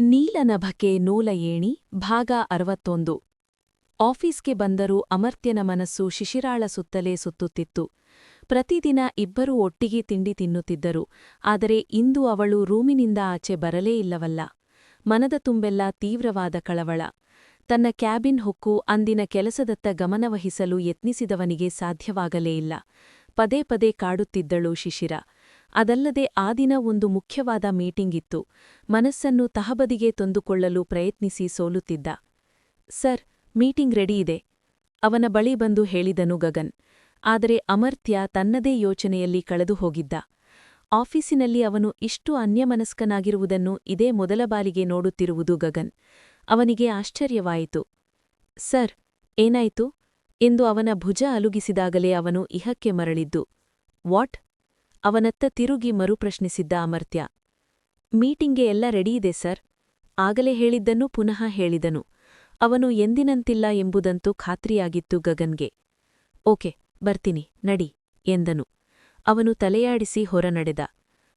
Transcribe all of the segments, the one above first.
ನೀಲನಭಕೆ ನೂಲ ಏಣಿ, ಭಾಗ ಅರವತ್ತೊಂದು. ಆಫೀಸ್ಗೆ ಬಂದರೂ ಅಮರ್ತ್ಯನ ಮನಸ್ಸು ಶಿಶಿರಾಳ ಸುತ್ತಲೇ ಸುತ್ತುತ್ತಿತ್ತು. ಪ್ರತಿದಿನ ಇಬ್ಬರೂ ಒಟ್ಟಿಗೆ ತಿಂಡಿ ತಿನ್ನುತ್ತಿದ್ದರು. ಆದರೆ ಇಂದು ಅವಳು ರೂಮಿನಿಂದ ಆಚೆ ಬರಲೇ ಇಲ್ಲವಲ್ಲ. ಮನದ ತುಂಬೆಲ್ಲ ತೀವ್ರವಾದ ಕಳವಳ. ತನ್ನ ಕ್ಯಾಬಿನ್ ಹೊಕ್ಕು ಅಂದಿನ ಕೆಲಸದತ್ತ ಗಮನವಹಿಸಲು ಯತ್ನಿಸಿದವನಿಗೆ ಸಾಧ್ಯವಾಗಲೇ ಇಲ್ಲ. ಪದೇ ಪದೇ ಕಾಡುತ್ತಿದ್ದಳು ಶಿಶಿರ. ಅದಲ್ಲದೆ ಆ ದಿನ ಒಂದು ಮುಖ್ಯವಾದ ಮೀಟಿಂಗ್ ಇತ್ತು ಮನಸ್ಸನ್ನು ತಹಬದಿಗೆ ತಂದುಕೊಳ್ಳಲು ಪ್ರಯತ್ನಿಸಿ ಸೋಲುತ್ತಿದ್ದ. ಸರ್, ಮೀಟಿಂಗ್ ರೆಡಿಯಿದೆ ಅವನ ಬಳಿ ಬಂದು ಹೇಳಿದನು ಗಗನ್. ಆದರೆ ಅಮರ್ತ್ಯ ತನ್ನದೇ ಯೋಚನೆಯಲ್ಲಿ ಕಳೆದು ಹೋಗಿದ್ದ. ಆಫೀಸಿನಲ್ಲಿ ಅವನು ಇಷ್ಟು ಅನ್ಯಮನಸ್ಕನಾಗಿರುವುದನ್ನು ಇದೇ ಮೊದಲ ಬಾರಿಗೆ ನೋಡುತ್ತಿರುವುದು ಗಗನ್. ಅವನಿಗೆ ಆಶ್ಚರ್ಯವಾಯಿತು. ಸರ್, ಏನಾಯಿತು? ಎಂದು ಅವನ ಭುಜ ಅಲುಗಿಸಿದಾಗಲೇ ಅವನು ಇಹಕ್ಕೆ ಮರಳಿದ್ದು. ವಾಟ್? ಅವನತ್ತ ತಿರುಗಿ ಮರುಪ್ರಶ್ನಿಸಿದ್ದ ಅಮರ್ತ್ಯ, ಮೀಟಿಂಗ್ಗೆ ಎಲ್ಲ ರೆಡಿಯಿದೆ ಸರ್. ಆಗಲೇ ಹೇಳಿದ್ದನ್ನು ಪುನಃ ಹೇಳಿದನು. ಅವನು ಎಂದಿನಂತಿಲ್ಲ ಎಂಬುದಂತೂ ಖಾತ್ರಿಯಾಗಿತ್ತು ಗಗನ್ಗೆ. ಓಕೆ, ಬರ್ತೀನಿ, ನಡಿ, ಎಂದನು. ಅವನು ತಲೆಯಾಡಿಸಿ ಹೊರನಡೆದ.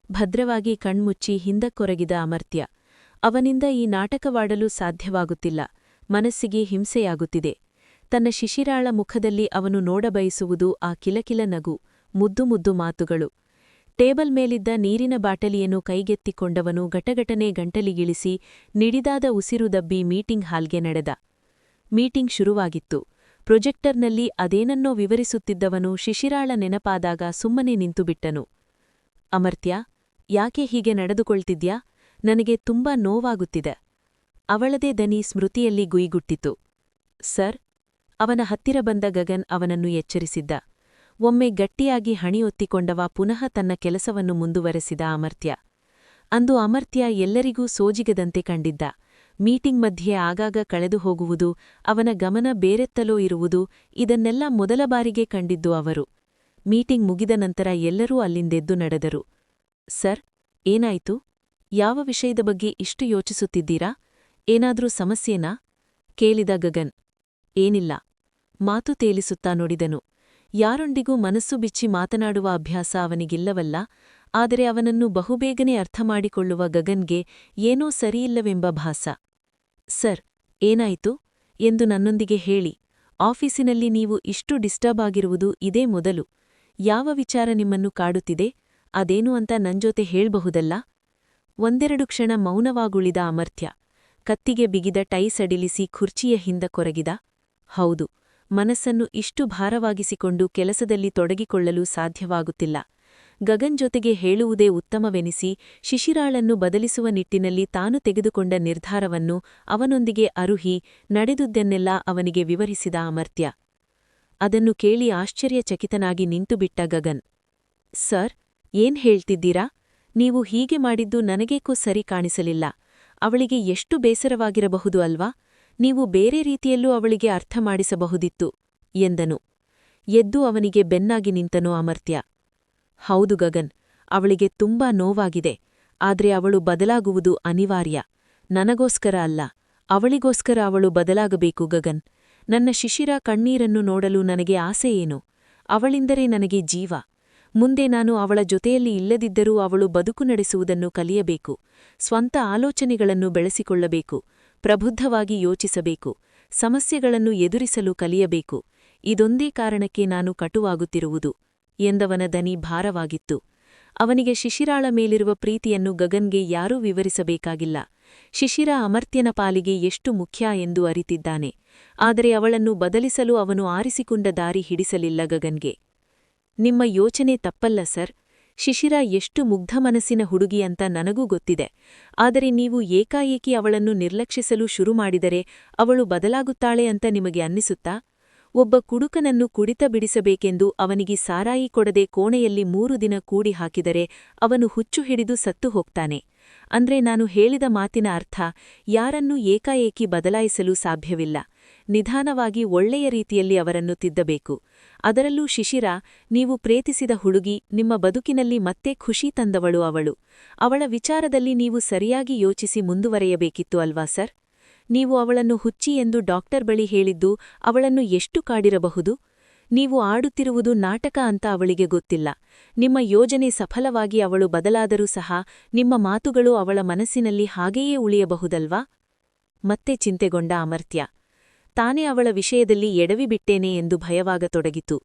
ಭದ್ರವಾಗಿ ಕಣ್ಮುಚ್ಚಿ ಹಿಂದಕ್ಕೊರಗಿದ ಅಮರ್ತ್ಯ, ಅವನಿಂದ ಈ ನಾಟಕವಾಡಲು ಸಾಧ್ಯವಾಗುತ್ತಿಲ್ಲ. ಮನಸ್ಸಿಗೆ ಹಿಂಸೆಯಾಗುತ್ತಿದೆ. ತನ್ನ ಶಿಶಿರಾಳ ಮುಖದಲ್ಲಿ ಅವನು ನೋಡಬಯಸುವುದು ಆ ಕಿಲಕಿಲ ನಗು, ಮುದ್ದು ಮುದ್ದು ಮಾತುಗಳು. ಟೇಬಲ್ ಮೇಲಿದ್ದ ನೀರಿನ ಬಾಟಲಿಯನ್ನು ಕೈಗೆತ್ತಿಕೊಂಡವನು ಘಟಘಟನೆ ಗಂಟಲಿಗಿಳಿಸಿ ನಿಡಿದಾದ ಉಸಿರು ದಬ್ಬಿ ಮೀಟಿಂಗ್ ಹಾಲ್ಗೆ ನಡೆದ. ಮೀಟಿಂಗ್ ಶುರುವಾಗಿತ್ತು. ಪ್ರೊಜೆಕ್ಟರ್ನಲ್ಲಿ ಅದೇನನ್ನೋ ವಿವರಿಸುತ್ತಿದ್ದವನು ಶಿಶಿರಾಳ ನೆನಪಾದಾಗ ಸುಮ್ಮನೆ ನಿಂತುಬಿಟ್ಟನು. ಅಮರ್ತ್ಯ, ಯಾಕೆ ಹೀಗೆ ನಡೆದುಕೊಳ್ತಿದ್ಯಾ? ನನಗೆ ತುಂಬಾ ನೋವಾಗುತ್ತಿದೆ. ಅವಳದೇ ದನಿ ಸ್ಮೃತಿಯಲ್ಲಿ ಗುಯಿಗುಟ್ಟಿತು. ಸರ್, ಅವನ ಹತ್ತಿರ ಬಂದ ಗಗನ್ ಅವನನ್ನು ಎಚ್ಚರಿಸಿದ್ದ. ಒಮ್ಮೆ ಗಟ್ಟಿಯಾಗಿ ಹಣಿಯೊತ್ತಿಕೊಂಡವ ಪುನಃ ತನ್ನ ಕೆಲಸವನ್ನು ಮುಂದುವರೆಸಿದ ಅಮರ್ತ್ಯ. ಅಂದು ಅಮರ್ತ್ಯ ಎಲ್ಲರಿಗೂ ಸೋಜಿಗದಂತೆ ಕಂಡಿದ್ದ. ಮೀಟಿಂಗ್ ಮಧ್ಯೆ ಆಗಾಗ ಕಳೆದು ಹೋಗುವುದು, ಅವನ ಗಮನ ಬೇರೆತ್ತಲೋ ಇರುವುದು, ಇದನ್ನೆಲ್ಲ ಮೊದಲ ಬಾರಿಗೆ ಕಂಡಿದ್ದು ಅವರು. ಮೀಟಿಂಗ್ ಮುಗಿದ ನಂತರ ಎಲ್ಲರೂ ಅಲ್ಲಿಂದೆದ್ದು ನಡೆದರು. ಸರ್, ಏನಾಯಿತು? ಯಾವ ವಿಷಯದ ಬಗ್ಗೆ ಇಷ್ಟು ಯೋಚಿಸುತ್ತಿದ್ದೀರಾ? ಏನಾದ್ರೂ ಸಮಸ್ಯೆನಾ? ಕೇಳಿದ ಗಗನ್. ಏನಿಲ್ಲ. ಮಾತು ತೇಲಿಸುತ್ತಾ ನುಡಿದನು. ಯಾರೊಂದಿಗೂ ಮನಸ್ಸು ಬಿಚ್ಚಿ ಮಾತನಾಡುವ ಅಭ್ಯಾಸ ಅವನಿಗಿಲ್ಲವಲ್ಲ, ಆದರೆ ಅವನನ್ನು ಬಹುಬೇಗನೆ ಅರ್ಥಮಾಡಿಕೊಳ್ಳುವ ಗಗನ್ಗೆ ಏನೋ ಸರಿಯಿಲ್ಲವೆಂಬ ಭಾಸ. ಸರ್, ಏನಾಯಿತು? ಎಂದು ನನ್ನೊಂದಿಗೆ ಹೇಳಿ, ಆಫೀಸಿನಲ್ಲಿ ನೀವು ಇಷ್ಟು ಡಿಸ್ಟರ್ಬ್ ಆಗಿರುವುದು ಇದೇ ಮೊದಲು. ಯಾವ ವಿಚಾರ ನಿಮ್ಮನ್ನು ಕಾಡುತ್ತಿದೆ? ಅದೇನು ಅಂತ ನಂಜೊತೆ ಹೇಳ್ಬಹುದಲ್ಲ? ಒಂದೆರಡು ಕ್ಷಣ ಮೌನವಾಗುಳಿದ ಅಮರ್ಥ್ಯ ಕತ್ತಿಗೆ ಬಿಗಿದ ಟೈ ಸಡಿಲಿಸಿ ಖುರ್ಚಿಯ ಹಿಂದ ಕೊರಗಿದ, ಹೌದು ಮನಸ್ಸನ್ನು ಇಷ್ಟು ಭಾರವಾಗಿಸಿಕೊಂಡು ಕೆಲಸದಲ್ಲಿ ತೊಡಗಿಕೊಳ್ಳಲು ಸಾಧ್ಯವಾಗುತ್ತಿಲ್ಲ. ಗಗನ್ ಜೊತೆಗೆ ಹೇಳುವುದೇ ಉತ್ತಮವೆನಿಸಿ, ಶಿಶಿರಾಳನ್ನು ಬದಲಿಸುವ ನಿಟ್ಟಿನಲ್ಲಿ ತಾನು ತೆಗೆದುಕೊಂಡ ನಿರ್ಧಾರವನ್ನು ಅವನೊಂದಿಗೆ ಅರುಹಿ ನಡೆದುದನ್ನೆಲ್ಲ ಅವನಿಗೆ ವಿವರಿಸಿದ ಅಮರ್ತ್ಯ. ಅದನ್ನು ಕೇಳಿ ಆಶ್ಚರ್ಯಚಕಿತನಾಗಿ ನಿಂತುಬಿಟ್ಟ ಗಗನ್. ಸರ್, ಏನ್ ಹೇಳ್ತಿದ್ದೀರಾ? ನೀವು ಹೀಗೆ ಮಾಡಿದ್ದು ನನಗೇಕೂ ಸರಿ ಕಾಣಿಸಲಿಲ್ಲ. ಅವಳಿಗೆ ಎಷ್ಟು ಬೇಸರವಾಗಿರಬಹುದು ಅಲ್ವಾ? ನೀವು ಬೇರೆ ರೀತಿಯಲ್ಲೂ ಅವಳಿಗೆ ಅರ್ಥ ಮಾಡಿಸಬಹುದಿತ್ತು ಎಂದನು. ಎದ್ದು ಅವನಿಗೆ ಬೆನ್ನಾಗಿ ನಿಂತನು ಅಮರ್ತ್ಯ. ಹೌದು ಗಗನ್, ಅವಳಿಗೆ ತುಂಬಾ ನೋವಾಗಿದೆ, ಆದ್ರೆ ಅವಳು ಬದಲಾಗುವುದು ಅನಿವಾರ್ಯ. ನನಗೋಸ್ಕರ ಅಲ್ಲ, ಅವಳಿಗೋಸ್ಕರ ಅವಳು ಬದಲಾಗಬೇಕು ಗಗನ್. ನನ್ನ ಶಿಶಿರ ಕಣ್ಣೀರನ್ನು ನೋಡಲು ನನಗೆ ಆಸೆಯೇನು ಅವಳಿಂದರೆ ನನಗೆ ಜೀವ. ಮುಂದೆ ನಾನು ಅವಳ ಜೊತೆಯಲ್ಲಿ ಇಲ್ಲದಿದ್ದರೂ ಅವಳು ಬದುಕು ನಡೆಸುವುದನ್ನು ಕಲಿಯಬೇಕು, ಸ್ವಂತ ಆಲೋಚನೆಗಳನ್ನು ಬೆಳೆಸಿಕೊಳ್ಳಬೇಕು ಪ್ರಬುದ್ಧವಾಗಿ ಯೋಚಿಸಬೇಕು, ಸಮಸ್ಯೆಗಳನ್ನು ಎದುರಿಸಲು ಕಲಿಯಬೇಕು, ಇದೊಂದೇ ಕಾರಣಕ್ಕೆ ನಾನು ಕಟುವಾಗುತ್ತಿರುವುದು, ಎಂದವನ ದನಿ ಭಾರವಾಗಿತ್ತು. ಅವನಿಗೆ ಶಿಶಿರಾಳ ಮೇಲಿರುವ ಪ್ರೀತಿಯನ್ನು ಗಗನ್ಗೆ ಯಾರೂ ವಿವರಿಸಬೇಕಾಗಿಲ್ಲ. ಶಿಶಿರ ಅಮರ್ತ್ಯನ ಪಾಲಿಗೆ ಎಷ್ಟು ಮುಖ್ಯ ಎಂದು ಅರಿತಿದ್ದಾನೆ, ಆದರೆ ಅವಳನ್ನು ಬದಲಿಸಲು ಅವನು ಆರಿಸಿಕೊಂಡ ದಾರಿ ಹಿಡಿಸಲಿಲ್ಲ ಗಗನ್ಗೆ. ನಿಮ್ಮ ಯೋಚನೆ ತಪ್ಪಲ್ಲ ಸರ್ ಶಿಶಿರ ಎಷ್ಟು ಮುಗ್ಧ ಮನಸ್ಸಿನ ಹುಡುಗಿ ಅಂತ ನನಗೂ ಗೊತ್ತಿದೆ. ಆದರೆ ನೀವು ಏಕಾಏಕಿ ಅವಳನ್ನು ನಿರ್ಲಕ್ಷಿಸಲು ಶುರು ಮಾಡಿದರೆ ಅವಳು ಬದಲಾಗುತ್ತಾಳೆ ಅಂತ ನಿಮಗೆ ಅನ್ನಿಸುತ್ತಾ? ಒಬ್ಬ ಕುಡುಕನನ್ನು ಕುಡಿತ ಬಿಡಿಸಬೇಕೆಂದು ಅವನಿಗೆ ಸಾರಾಯಿ ಕೊಡದೆ ಕೋಣೆಯಲ್ಲಿ ಮೂರು ದಿನ ಕೂಡಿ ಹಾಕಿದರೆ ಅವನು ಹುಚ್ಚು ಹಿಡಿದು ಸತ್ತು ಹೋಗ್ತಾನೆ. ಅಂದ್ರೆ ನಾನು ಹೇಳಿದ ಮಾತಿನ ಅರ್ಥ, ಯಾರನ್ನೂ ಏಕಾಏಕಿ ಬದಲಾಯಿಸಲು ಸಾಧ್ಯವಿಲ್ಲ. ನಿಧಾನವಾಗಿ ಒಳ್ಳೆಯ ರೀತಿಯಲ್ಲಿ ಅವರನ್ನು ತಿದ್ದಬೇಕು. ಅದರಲ್ಲೂ ಶಿಶಿರ, ನೀವು ಪ್ರೇತಿಸಿದ ಹುಡುಗಿ, ನಿಮ್ಮ ಬದುಕಿನಲ್ಲಿ ಮತ್ತೆ ಖುಷಿ ತಂದವಳು ಅವಳು. ಅವಳ ವಿಚಾರದಲ್ಲಿ ನೀವು ಸರಿಯಾಗಿ ಯೋಚಿಸಿ ಮುಂದುವರೆಯಬೇಕಿತ್ತು ಅಲ್ವಾ ಸರ್? ನೀವು ಅವಳನ್ನು ಹುಚ್ಚಿ ಎಂದು ಡಾಕ್ಟರ್ ಬಳಿ ಹೇಳಿದ್ದು ಅವಳನ್ನು ಎಷ್ಟು ಕಾಡಿರಬಹುದು? ನೀವು ಆಡುತ್ತಿರುವುದು ನಾಟಕ ಅಂತ ಅವಳಿಗೆ ಗೊತ್ತಿಲ್ಲ. ನಿಮ್ಮ ಯೋಜನೆ ಸಫಲವಾಗಿ ಅವಳು ಬದಲಾದರೂ ಸಹ ನಿಮ್ಮ ಮಾತುಗಳು ಅವಳ ಮನಸ್ಸಿನಲ್ಲಿ ಹಾಗೆಯೇ ಉಳಿಯಬಹುದಲ್ವಾ? ಮತ್ತೆ ಚಿಂತೆಗೊಂಡ ಅಮರ್ತ್ಯ. ತಾನೇ ಅವಳ ವಿಷಯದಲ್ಲಿ ಎಡವಿಬಿಟ್ಟೇನೆ ಎಂದು ಭಯವಾಗತೊಡಗಿತು.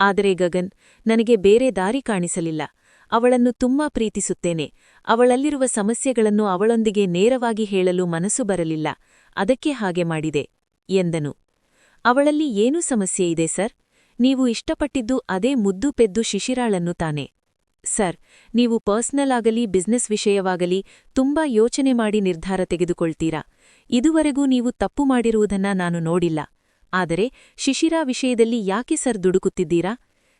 ಆದರೆ ಗಗನ್, ನನಗೆ ಬೇರೆ ದಾರಿ ಕಾಣಿಸಲಿಲ್ಲ. ಅವಳನ್ನು ತುಂಬಾ ಪ್ರೀತಿಸುತ್ತೇನೆ. ಅವಳಲ್ಲಿರುವ ಸಮಸ್ಯೆಗಳನ್ನು ಅವಳೊಂದಿಗೆ ನೇರವಾಗಿ ಹೇಳಲು ಮನಸ್ಸು ಬರಲಿಲ್ಲ. ಅದಕ್ಕೆ ಹಾಗೆ ಮಾಡಿದೆ, ಎಂದನು. ಅವಳಲ್ಲಿ ಏನೂ ಸಮಸ್ಯೆ ಇದೆ ಸರ್? ನೀವು ಇಷ್ಟಪಟ್ಟಿದ್ದು ಅದೇ ಮುದ್ದು ಪೆದ್ದು ಶಿಶಿರಾಳನ್ನು ತಾನೆ. ಸರ್, ನೀವು ಪರ್ಸ್ನಲ್ ಆಗಲಿ, ಬಿಸ್ನೆಸ್ ವಿಷಯವಾಗಲಿ ತುಂಬಾ ಯೋಚನೆ ಮಾಡಿ ನಿರ್ಧಾರ ತೆಗೆದುಕೊಳ್ತೀರಾ? ಇದುವರೆಗೂ ನೀವು ತಪ್ಪು ಮಾಡಿರುವುದನ್ನ ನಾನು ನೋಡಿಲ್ಲ. ಆದರೆ ಶಿಶಿರಾ ವಿಷಯದಲ್ಲಿ ಯಾಕೆ ಸರ್ ದುಡುಕುತ್ತಿದ್ದೀರಾ?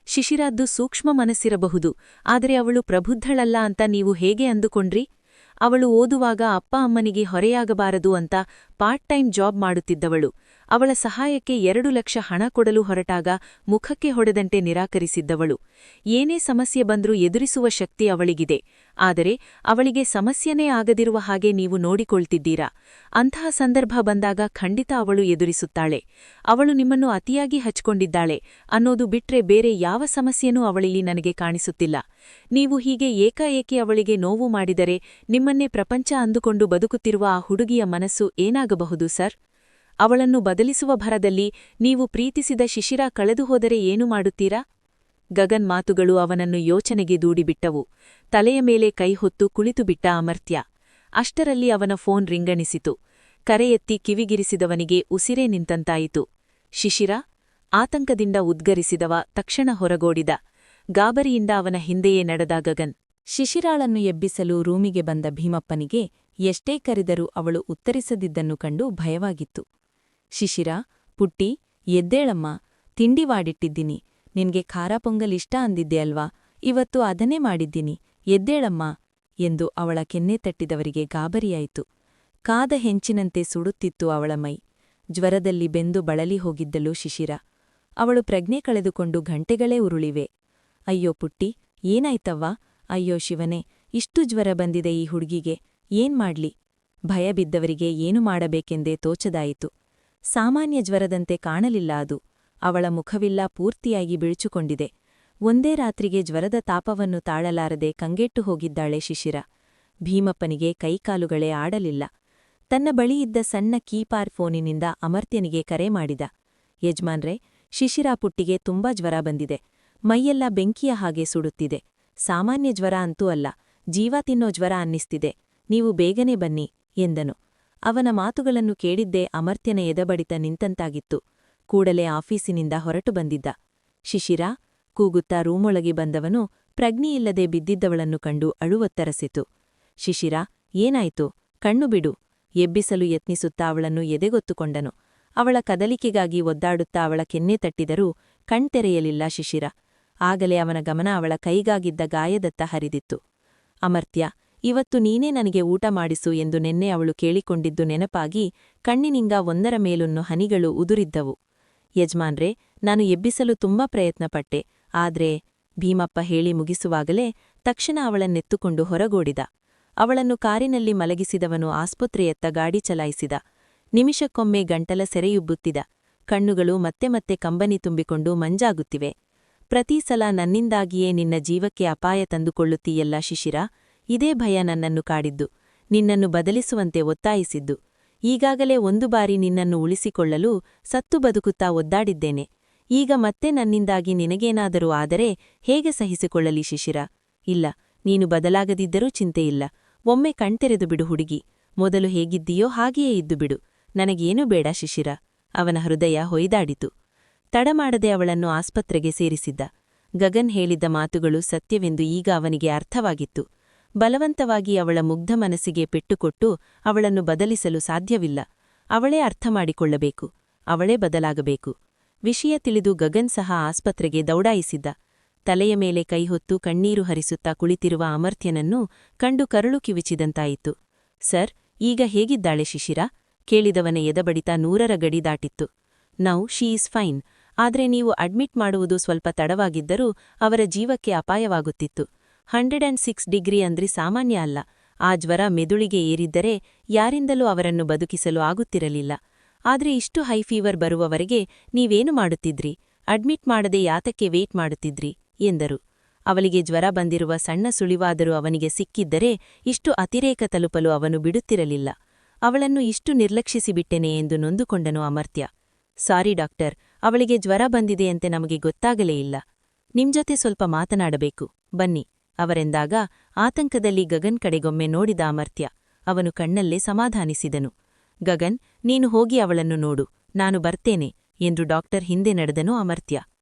ಶಿಶಿರಾದ್ದು ಸೂಕ್ಷ್ಮ ಮನಸ್ಸಿರಬಹುದು, ಆದರೆ ಅವಳು ಪ್ರಬುದ್ಧಳಲ್ಲ ಅಂತ ನೀವು ಹೇಗೆ ಅಂದುಕೊಂಡ್ರಿ? ಅವಳು ಓದುವಾಗ ಅಪ್ಪ ಅಮ್ಮನಿಗೆ ಹೊರೆಯಾಗಬಾರದು ಅಂತ ಪಾರ್ಟ್ ಟೈಮ್ ಜಾಬ್ ಮಾಡುತ್ತಿದ್ದವಳು. ಅವಳ ಸಹಾಯಕ್ಕೆ ಎರಡು ಲಕ್ಷ ಹಣ ಕೊಡಲು ಹೊರಟಾಗ ಮುಖಕ್ಕೆ ಹೊಡೆದಂತೆ ನಿರಾಕರಿಸಿದ್ದವಳು. ಏನೇ ಸಮಸ್ಯೆ ಬಂದರೂ ಎದುರಿಸುವ ಶಕ್ತಿ ಅವಳಿಗಿದೆ. ಆದರೆ ಅವಳಿಗೆ ಸಮಸ್ಯೆನೇ ಆಗದಿರುವ ಹಾಗೆ ನೀವು ನೋಡಿಕೊಳ್ತಿದ್ದೀರಾ? ಅಂತಹ ಸಂದರ್ಭ ಬಂದಾಗ ಖಂಡಿತ ಅವಳು ಎದುರಿಸುತ್ತಾಳೆ. ಅವಳು ನಿಮ್ಮನ್ನು ಅತಿಯಾಗಿ ಹಚ್ಕೊಂಡಿದ್ದಾಳೆ ಅನ್ನೋದು ಬಿಟ್ರೆ ಬೇರೆ ಯಾವ ಸಮಸ್ಯೆನೂ ಅವಳಿಲ್ಲಿ ನನಗೆ ಕಾಣಿಸುತ್ತಿಲ್ಲ. ನೀವು ಹೀಗೆ ಏಕಾಏಕಿ ಅವಳಿಗೆ ನೋವು ಮಾಡಿದರೆ ನಿಮ್ಮನ್ನೇ ಪ್ರಪಂಚ ಅಂದುಕೊಂಡು ಬದುಕುತ್ತಿರುವ ಆ ಹುಡುಗಿಯ ಮನಸ್ಸು ಏನಾಗಬಹುದು ಸರ್? ಅವಳನ್ನು ಬದಲಿಸುವ ಭರದಲ್ಲಿ ನೀವು ಪ್ರೀತಿಸಿದ ಶಿಶಿರ ಕಳೆದುಹೋದರೆ ಏನು ಮಾಡುತ್ತೀರಾ? ಗಗನ್ ಮಾತುಗಳು ಅವನನ್ನು ಯೋಚನೆಗೆ ದೂಡಿಬಿಟ್ಟವು. ತಲೆಯ ಮೇಲೆ ಕೈ ಹೊತ್ತು ಕುಳಿತುಬಿಟ್ಟ ಅಮರ್ತ್ಯ. ಅಷ್ಟರಲ್ಲಿ ಅವನ ಫೋನ್ ರಿಂಗಣಿಸಿತು. ಕರೆ ಎತ್ತಿ ಕಿವಿಗಿರಿಸಿದವನಿಗೆ ಉಸಿರೇ ನಿಂತಂತಾಯಿತು. ಶಿಶಿರ, ಆತಂಕದಿಂದ ಉದ್ಗರಿಸಿದವ ತಕ್ಷಣ ಹೊರಗೋಡಿದ. ಗಾಬರಿಯಿಂದ ಅವನ ಹಿಂದೆಯೇ ನಡೆದ ಗಗನ್. ಶಿಶಿರಾಳನ್ನು ಎಬ್ಬಿಸಲು ರೂಮಿಗೆ ಬಂದ ಭೀಮಪ್ಪನಿಗೆ ಎಷ್ಟೇ ಕರೆದರೂ ಅವಳು ಉತ್ತರಿಸದಿದ್ದನ್ನು ಕಂಡು ಭಯವಾಗಿತ್ತು. ಶಿಶಿರ, ಪುಟ್ಟಿ, ಎದ್ದೇಳಮ್ಮ, ತಿಂಡಿ ಮಾಡಿಟ್ಟಿದ್ದೀನಿ. ನಿನ್ಗೆ ಖಾರ ಪೊಂಗಲ್ ಇಷ್ಟ ಅಂದಿದ್ದೆ ಅಲ್ವಾ? ಇವತ್ತು ಅದನ್ನೇ ಮಾಡಿದ್ದೀನಿ. ಎದ್ದೇಳಮ್ಮ ಎಂದು ಅವಳ ಕೆನ್ನೆ ತಟ್ಟಿದವರಿಗೆ ಗಾಬರಿಯಾಯಿತು. ಕಾದ ಹೆಂಚಿನಂತೆ ಸುಡುತ್ತಿತ್ತು ಅವಳ ಮೈ. ಜ್ವರದಲ್ಲಿ ಬೆಂದು ಬಳಲಿ ಹೋಗಿದ್ದಳು ಶಿಶಿರ. ಅವಳು ಪ್ರಜ್ಞೆ ಕಳೆದುಕೊಂಡು ಘಂಟೆಗಳೇ ಉರುಳಿವೆ. ಅಯ್ಯೋ ಪುಟ್ಟಿ, ಏನಾಯ್ತವ್ವ? ಅಯ್ಯೋ ಶಿವನೇ, ಇಷ್ಟು ಜ್ವರ ಬಂದಿದೆ ಈ ಹುಡುಗಿಗೆ. ಏನ್ ಮಾಡ್ಲಿ? ಭಯ ಬಿದ್ದವರಿಗೆ ಏನು ಮಾಡಬೇಕೆಂದೇ ತೋಚದಾಯಿತು. ಸಾಮಾನ್ಯ ಜ್ವರದಂತೆ ಕಾಣಲಿಲ್ಲ ಅದು. ಅವಳ ಮುಖವಿಲ್ಲ ಪೂರ್ತಿಯಾಗಿ ಬಿಳುಚುಕೊಂಡಿದೆ ಒಂದೇ ರಾತ್ರಿಗೆ ಜ್ವರದ ತಾಪವನ್ನು ತಾಳಲಾರದೆ ಕಂಗೆಟ್ಟು ಹೋಗಿದ್ದಾಳೆ ಶಿಶಿರ. ಭೀಮಪ್ಪನಿಗೆ ಕೈಕಾಲುಗಳೇ ಆಡಲಿಲ್ಲ. ತನ್ನ ಬಳಿಯಿದ್ದ ಸಣ್ಣ ಕೀಪಾರ್ ಫೋನಿನಿಂದ ಅಮರ್ತ್ಯನಿಗೆ ಕರೆ ಮಾಡಿದ. ಯಜಮಾನ್ರೆ, ಶಿಶಿರಾ ಪುಟ್ಟಿಗೆ ತುಂಬಾ ಜ್ವರ ಬಂದಿದೆ. ಮೈಯೆಲ್ಲ ಬೆಂಕಿಯ ಹಾಗೆ ಸುಡುತ್ತಿದೆ. ಸಾಮಾನ್ಯ ಜ್ವರ ಅಂತೂ ಅಲ್ಲ, ಜೀವ ತಿನ್ನೋ ಜ್ವರ ಅನ್ನಿಸ್ತಿದೆ. ನೀವು ಬೇಗನೆ ಬನ್ನಿ, ಎಂದನು. ಅವನ ಮಾತುಗಳನ್ನು ಕೇಳಿದ್ದೇ ಅಮರ್ತ್ಯನ ಎದಬಡಿತ ನಿಂತಂತಾಗಿತ್ತು. ಕೂಡಲೇ ಆಫೀಸಿನಿಂದ ಹೊರಟು ಬಂದಿದ್ದ. ಶಿಶಿರ, ಕೂಗುತ್ತಾ ರೂಮೊಳಗೆ ಬಂದವನು ಪ್ರಜ್ಞೆಯಿಲ್ಲದೆ ಬಿದ್ದಿದ್ದವಳನ್ನು ಕಂಡು ಅಳುವತ್ತರಸಿತು. ಶಿಶಿರ, ಏನಾಯ್ತು? ಕಣ್ಣು ಬಿಡು. ಎಬ್ಬಿಸಲು ಯತ್ನಿಸುತ್ತಾ ಅವಳನ್ನು ಎದೆಗೊತ್ತುಕೊಂಡನು. ಅವಳ ಕದಲಿಕೆಗಾಗಿ ಒದ್ದಾಡುತ್ತಾ ಅವಳ ಕೆನ್ನೆ ತಟ್ಟಿದರೂ ಕಣ್ತೆರೆಯಲಿಲ್ಲ ಶಿಶಿರ. ಆಗಲೇ ಅವನ ಗಮನ ಅವಳ ಕೈಗಾಗಿದ್ದ ಗಾಯದತ್ತ ಹರಿದಿತ್ತು. ಅಮರ್ತ್ಯ ಇವತ್ತು ನೀನೇ ನನಗೆ ಊಟ ಮಾಡಿಸು ಎಂದು ನೆನ್ನೆ ಅವಳು ಕೇಳಿಕೊಂಡಿದ್ದು ನೆನಪಾಗಿ ಕಣ್ಣಿನಿಂಗ ಒಂದರ ಮೇಲೊನ್ನು ಹನಿಗಳು ಉದುರಿದ್ದವು. ಯಜಮಾನ್ರೆ, ನಾನು ಎಬ್ಬಿಸಲು ತುಂಬಾ ಪ್ರಯತ್ನಪಟ್ಟೆ, ಆದ್ರೆ ಭೀಮಪ್ಪ ಹೇಳಿ ಮುಗಿಸುವಾಗಲೇ ತಕ್ಷಣ ಅವಳನ್ನೆತ್ತುಕೊಂಡು ಹೊರಗೋಡಿದ. ಅವಳನ್ನು ಕಾರಿನಲ್ಲಿ ಮಲಗಿಸಿದವನು ಆಸ್ಪತ್ರೆಯತ್ತ ಗಾಡಿ ಚಲಾಯಿಸಿದ. ನಿಮಿಷಕ್ಕೊಮ್ಮೆ ಗಂಟಲ ಸೆರೆಯುಬ್ಬುತ್ತಿದ. ಕಣ್ಣುಗಳು ಮತ್ತೆ ಮತ್ತೆ ಕಂಬನಿ ತುಂಬಿಕೊಂಡು ಮಂಜಾಗುತ್ತಿವೆ. ಪ್ರತಿ ಸಲ ನನ್ನಿಂದಾಗಿಯೇ ನಿನ್ನ ಜೀವಕ್ಕೆ ಅಪಾಯ ತಂದುಕೊಳ್ಳುತ್ತೀಯಲ್ಲ ಶಿಶಿರ ಇದೇ ಭಯ ನನ್ನನ್ನು ಕಾಡಿದ್ದು. ನಿನ್ನನ್ನು ಬದಲಿಸುವಂತೆ ಒತ್ತಾಯಿಸಿದ್ದು. ಈಗಾಗಲೇ ಒಂದು ಬಾರಿ ನಿನ್ನನ್ನು ಉಳಿಸಿಕೊಳ್ಳಲು ಸತ್ತು ಬದುಕುತ್ತಾ ಒದ್ದಾಡಿದ್ದೇನೆ. ಈಗ ಮತ್ತೆ ನನ್ನಿಂದಾಗಿ ನಿನಗೇನಾದರೂ ಆದರೆ ಹೇಗೆ ಸಹಿಸಿಕೊಳ್ಳಲಿ ಶಿಶಿರ? ಇಲ್ಲ, ನೀನು ಬದಲಾಗದಿದ್ದರೂ ಚಿಂತೆಯಿಲ್ಲ ಒಮ್ಮೆ ಕಣ್ತೆರೆದು ಬಿಡು ಹುಡುಗಿ. ಮೊದಲು ಹೇಗಿದ್ದೀಯೋ ಹಾಗೆಯೇ ಇದ್ದು ಬಿಡು. ನನಗೇನೂ ಬೇಡ ಶಿಶಿರ. ಅವನ ಹೃದಯ ಹೊಯ್ದಾಡಿತು. ತಡಮಾಡದೆ ಅವಳನ್ನು ಆಸ್ಪತ್ರೆಗೆ ಸೇರಿಸಿದ್ದ. ಗಗನ್ ಹೇಳಿದ್ದ ಮಾತುಗಳು ಸತ್ಯವೆಂದು ಈಗ ಅವನಿಗೆ ಅರ್ಥವಾಗಿತ್ತು. ಬಲವಂತವಾಗಿ ಅವಳ ಮುಗ್ಧ ಮನಸ್ಸಿಗೆ ಪೆಟ್ಟುಕೊಟ್ಟು ಅವಳನ್ನು ಬದಲಿಸಲು ಸಾಧ್ಯವಿಲ್ಲ. ಅವಳೇ ಅರ್ಥ ಮಾಡಿಕೊಳ್ಳಬೇಕು. ಅವಳೇ ಬದಲಾಗಬೇಕು. ವಿಷಯ ತಿಳಿದು ಗಗನ್ ಸಹ ಆಸ್ಪತ್ರೆಗೆ ದೌಡಾಯಿಸಿದ್ದ. ತಲೆಯ ಮೇಲೆ ಕೈಹೊತ್ತು ಕಣ್ಣೀರು ಹರಿಸುತ್ತಾ ಕುಳಿತಿರುವ ಅಮರ್ಥ್ಯನನ್ನು ಕಂಡು ಕರಳು ಕಿವಿಚಿದಂತಾಯಿತು. ಸರ್, ಈಗ ಹೇಗಿದ್ದಾಳೆ ಶಿಶಿರ? ಕೇಳಿದವನ ಎದಬಡಿತ ನೂರರ ಗಡಿ ದಾಟಿತ್ತು. Now, she is fine. ಆದರೆ ನೀವು ಅಡ್ಮಿಟ್ ಮಾಡುವುದು ಸ್ವಲ್ಪ ತಡವಾಗಿದ್ದರೂ ಅವರ ಜೀವಕ್ಕೆ ಅಪಾಯವಾಗುತ್ತಿತ್ತು. ಹಂಡ್ರೆಡ್ ಅಂಡ್ ಸಿಕ್ಸ್ ಡಿಗ್ರಿ ಅಂದ್ರೆ ಸಾಮಾನ್ಯ ಅಲ್ಲ. ಆ ಜ್ವರ ಮೆದುಳಿಗೆ ಏರಿದ್ದರೆ ಯಾರಿಂದಲೂ ಅವರನ್ನು ಬದುಕಿಸಲು ಆಗುತ್ತಿರಲಿಲ್ಲ. ಆದ್ರೆ ಇಷ್ಟು ಹೈ ಫೀವರ್ ಬರುವವರೆಗೆ ನೀವೇನು ಮಾಡುತ್ತಿದ್ರಿ? ಅಡ್ಮಿಟ್ ಮಾಡದೆ ಯಾತಕ್ಕೆ ವೇಟ್ ಮಾಡುತ್ತಿದ್ರಿ? ಎಂದರು. ಅವಳಿಗೆ ಜ್ವರ ಬಂದಿರುವ ಸಣ್ಣ ಸುಳಿವಾದರೂ ಅವನಿಗೆ ಸಿಕ್ಕಿದ್ದರೆ ಇಷ್ಟು ಅತಿರೇಕ ತಲುಪಲು ಅವನು ಬಿಡುತ್ತಿರಲಿಲ್ಲ. ಅವಳನ್ನು ಇಷ್ಟು ನಿರ್ಲಕ್ಷಿಸಿಬಿಟ್ಟೆನೆ ಎಂದು ನೊಂದುಕೊಂಡನು ಅಮರ್ತ್ಯ. ಸಾರಿ ಡಾಕ್ಟರ್, ಅವಳಿಗೆ ಜ್ವರ ಬಂದಿದೆಯಂತೆ ನಮಗೆ ಗೊತ್ತಾಗಲೇ ಇಲ್ಲ. ನಿಮ್ಜೊತೆ ಸ್ವಲ್ಪ ಮಾತನಾಡಬೇಕು. ಬನ್ನಿ. ಅವರೆಂದಾಗ ಆತಂಕದಲ್ಲಿ ಗಗನ್ ಕಡೆಗೊಮ್ಮೆ ನೋಡಿದ ಅಮರ್ತ್ಯ ಅವನು ಕಣ್ಣಲ್ಲೇ ಸಮಾಧಾನಿಸಿದನು. ಗಗನ್, ನೀನು ಹೋಗಿ ಅವಳನ್ನು ನೋಡು, ನಾನು ಬರ್ತೇನೆ ಎಂದು ಡಾಕ್ಟರ್ ಹಿಂದೆ ನಡೆದನು ಅಮರ್ತ್ಯ.